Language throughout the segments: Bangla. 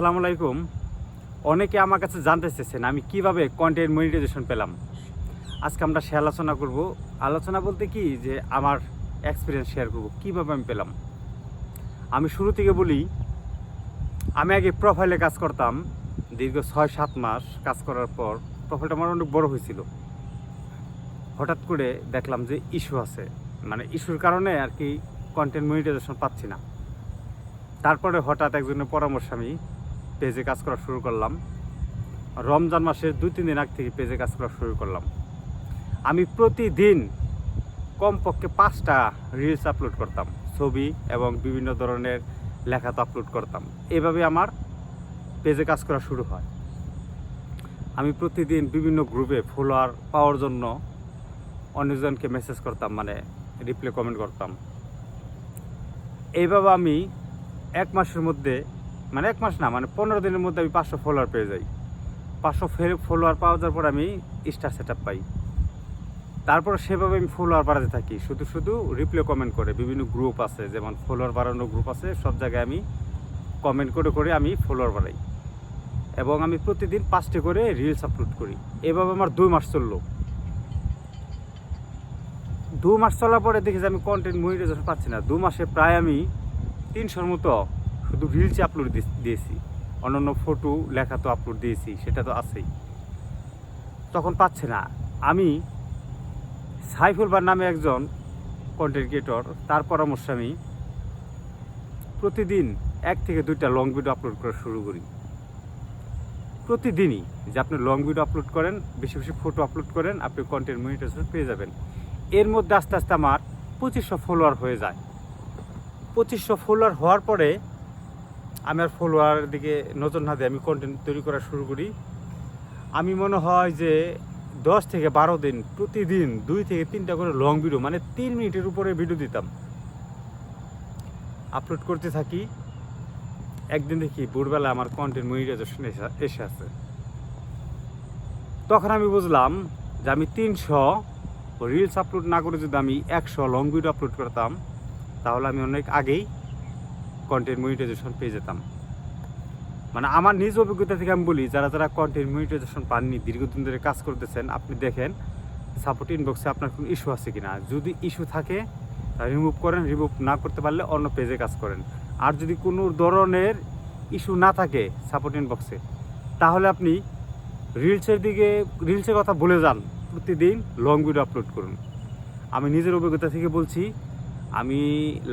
আসসালামু আলাইকুম। অনেকে আমার কাছে জানতে চেয়েছেন আমি কীভাবে কন্টেন্ট মনিটাইজেশন পেলাম। আজকে আমরা সে আলোচনা করব। আলোচনা বলতে কি যে আমার এক্সপিরিয়েন্স শেয়ার করব, কীভাবে আমি পেলাম। আমি শুরু থেকে বলি, আমি আগে প্রোফাইলে কাজ করতাম, দীর্ঘ ছয় সাত মাস কাজ করার পর প্রোফাইলটা আমার অনেক বড় হয়েছিল। হঠাৎ করে দেখলাম যে ইস্যু আছে। মানে ইস্যুর কারণে আর কি কন্টেন্ট মনিটাইজেশন পাচ্ছি না। তারপরে হঠাৎ একজনের পরামর্শ আমি পেজে কাজ করা শুরু করলাম। রমজান মাসের দুই, তিন দিন আগ থেকে পেজে কাজ করা শুরু করলাম। আমি প্রতিদিন কমপক্ষে পাঁচটা রিলস আপলোড করতাম, ছবি এবং বিভিন্ন ধরনের লেখা তো আপলোড করতাম। এভাবে আমার পেজে কাজ করা শুরু হয়। আমি প্রতিদিন বিভিন্ন গ্রুপে ফলোয়ার পাওয়ার জন্য অন্যজনকে মেসেজ করতাম মানে রিপ্লাই কমেন্ট করতাম। এইভাবে আমি এক মাসের মধ্যে মানে এক মাস না মানে পনেরো দিনের মধ্যে আমি পাঁচশো ফলোয়ার পেয়ে যাই। পাঁচশো ফলোয়ার পাওয়া যাওয়ার পর আমি স্টার সেট আপ পাই। তারপর সেভাবে আমি ফলোয়ার বাড়াতে থাকি। শুধু শুধু রিপ্লে কমেন্ট করে। বিভিন্ন গ্রুপ আছে, যেমন ফলোয়ার বাড়ানো গ্রুপ আছে, সব জায়গায় আমি কমেন্ট করে করে আমি ফলোয়ার বাড়াই। এবং আমি প্রতিদিন পাঁচটি করে রিলস আপলোড করি। এভাবে আমার দুই মাস চলল। দু মাস চলার পরে দেখি যে আমি কন্টেন্ট মনিটাইজেশন পাচ্ছি না। দু মাসে প্রায় আমি তিনশোর মতো শুধু রিলসে আপলোড দিয়েছি। অন্যান্য ফটো লেখা তো আপলোড দিয়েছি, সেটা তো আছেই। তখন পাচ্ছে না। আমি সাইফুল বার নামে একজন কন্টেন্ট ক্রিয়েটর তার পরামর্শে আমি প্রতিদিন এক থেকে দুইটা লং ভিডিও আপলোড করা শুরু করি। প্রতিদিনই যে আপনি লং ভিডিও আপলোড করেন, বেশি বেশি ফটো আপলোড করেন, আপনি কন্টেন্ট মনিটাইজেশন পেয়ে যাবেন। এর মধ্যে আস্তে আস্তে আমার পঁচিশশো ফলোয়ার হয়ে যায়। পঁচিশশো ফলোয়ার হওয়ার পরে আমি আর ফলোয়ারের দিকে নজর না দিয়ে আমি কন্টেন্ট তৈরি করা শুরু করি। আমি মনে হয় যে দশ থেকে বারো দিন, প্রতিদিন দুই থেকে তিনটা করে লং ভিডিও মানে তিন মিনিটের উপরে ভিডিও দিতাম। আপলোড করতে থাকি। একদিন দেখি ভোরবেলা আমার কন্টেন্ট মনিটাইজেশন এসে আছে। তখন আমি বুঝলাম যে আমি তিনশো রিলস আপলোড না করে যদি আমি একশো লং ভিডিও আপলোড করতাম, তাহলে আমি অনেক আগেই কন্টেন্ট মনিটাইজেশন পেয়ে যেতাম। মানে আমার নিজ অভিজ্ঞতা থেকে আমি বলি, যারা যারা কন্টেন্ট মনিটাইজেশন পাননি, দীর্ঘদিন ধরে কাজ করতেছেন, আপনি দেখেন সাপোর্ট ইনবক্সে আপনার কোনো ইস্যু আছে কি না যদি ইস্যু থাকে রিমুভ করেন রিমুভ না করতে পারলে অন্য পেজে কাজ করেন। আর যদি কোনো ধরনের ইস্যু না থাকে সাপোর্ট ইনবক্সে তাহলে আপনি রিলসের দিকে রিলসের কথা ভুলে যান। প্রতিদিন লং ভিডিও আপলোড করুন। আমি নিজের অভিজ্ঞতা থেকে বলছি, আমি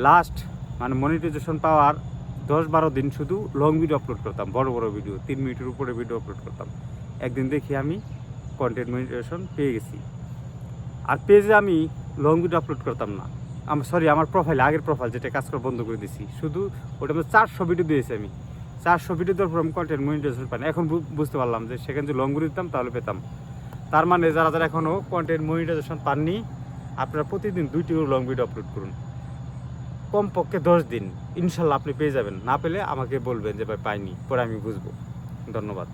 লাস্ট মানে মনিটাইজেশন পাওয়ার দশ বারো দিন শুধু লং ভিডিও আপলোড করতাম, বড় বড় ভিডিও তিন মিনিটের উপরে ভিডিও আপলোড করতাম। একদিন দেখি আমি কন্টেন্ট মনিটাইজেশন পেয়ে গেছি। আর পেজে আমি লং ভিডিও আপলোড করতাম না। আমার সরি আমার প্রোফাইল আগের প্রোফাইল যেটা কাজ করে বন্ধ করে দিছি। শুধু ওটা মধ্যে চারশো ভিডিও দিয়েছি আমি। চারশো ভিডিও দেওয়ার পর আমি কন্টেন্ট মনিটাইজেশন পাই এখন বুঝতে পারলাম যে সেখানে যদি লং ভিডিও দিতাম তাহলে পেতাম। তার মানে যারা যারা এখনও কন্টেন্ট মনিটাইজেশন পাননি, আপনারা প্রতিদিন দুইটি লং ভিডিও আপলোড করুন। কমপক্ষে দশ দিন। ইনশাল্লাহ আপনি পেয়ে যাবেন। না পেলে আমাকে বলবেন যে, ভাই, পাইনি। পরে আমি বুঝব। ধন্যবাদ।